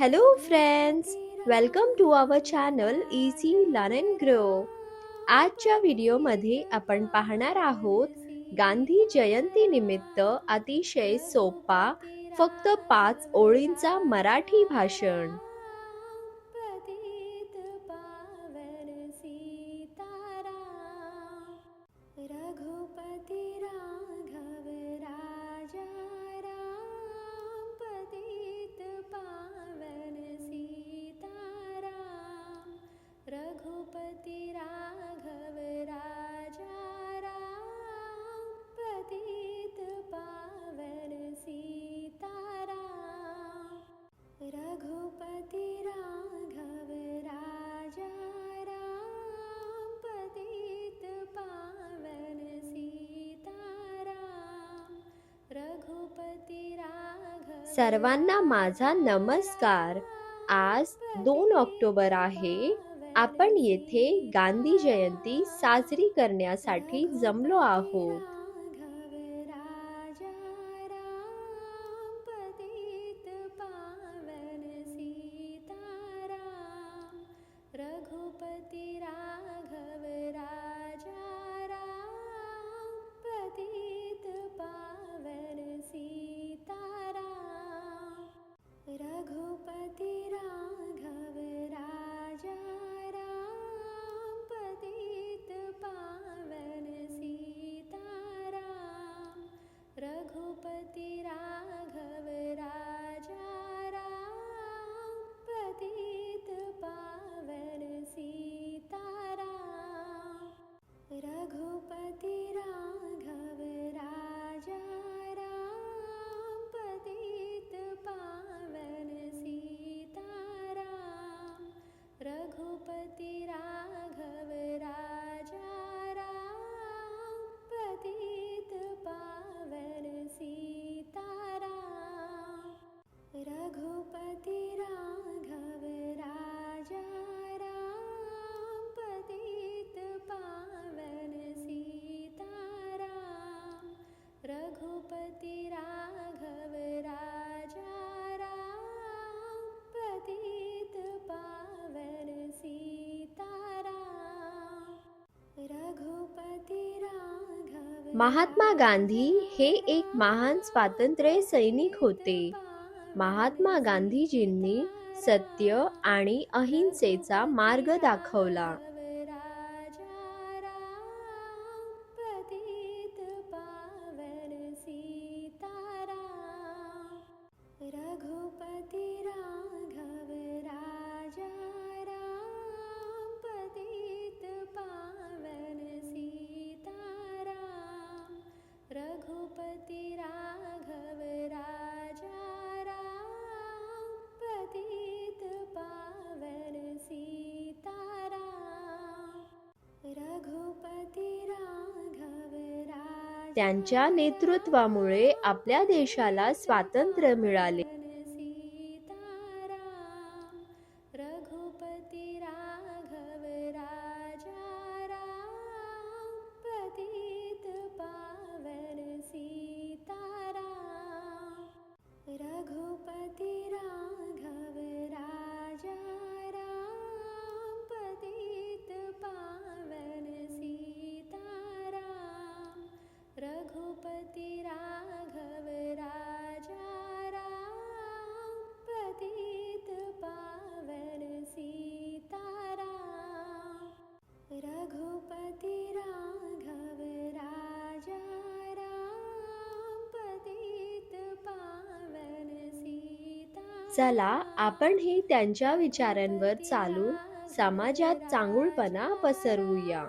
Hello friends welcome to our channel easy learn and grow आजच्या व्हिडिओमध्ये आपण पाहणार आहोत गांधी जयंती निमित्त अतिशय सोपा फक्त पाच ओळींचा मराठी भाषण. सर्वांना माझा नमस्कार. आज दोन ऑक्टोबर आहे. आपण येथे गांधी जयंती साजरी करण्यासाठी जमलो आहोत. रघुपती राजा राघव महात्मा गांधी हे एक महान स्वातंत्र्य सैनिक होते. महात्मा गांधीजींनी सत्य आणि अहिंसेचा मार्ग दाखवला. त्यांच्या नेतृत्वामुळे आपल्या देशाला स्वातंत्र्य मिळाले. चला आपणही त्यांच्या विचारांवर चालून समाजात चांगुलपणा पसरवूया.